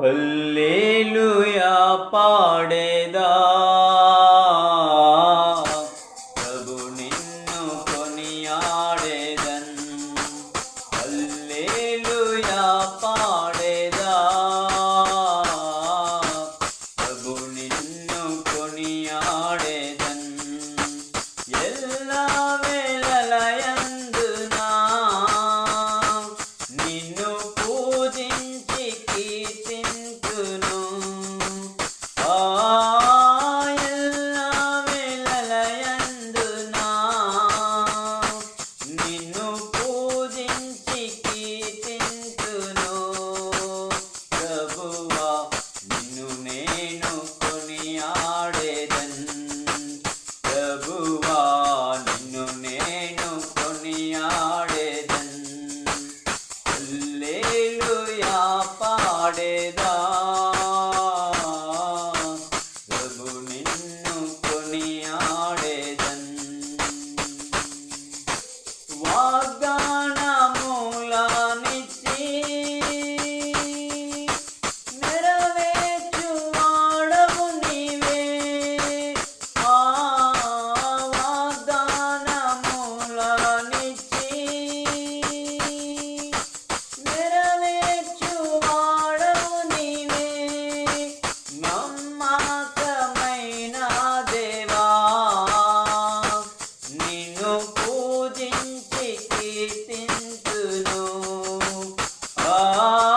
హల్లెలూయా పాడేదా. ప్రభు నిన్ను కొనియాడేదన్. హల్లెలూయా పా Ah.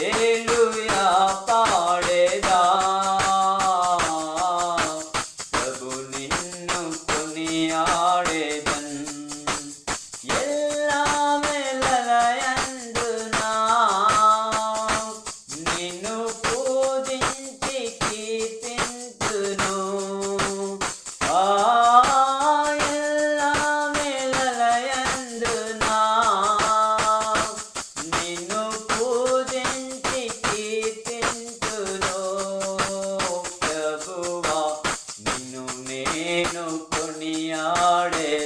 హల్లెలూయా ప్రభువా నిన్ను నేను కొనియాడేదన్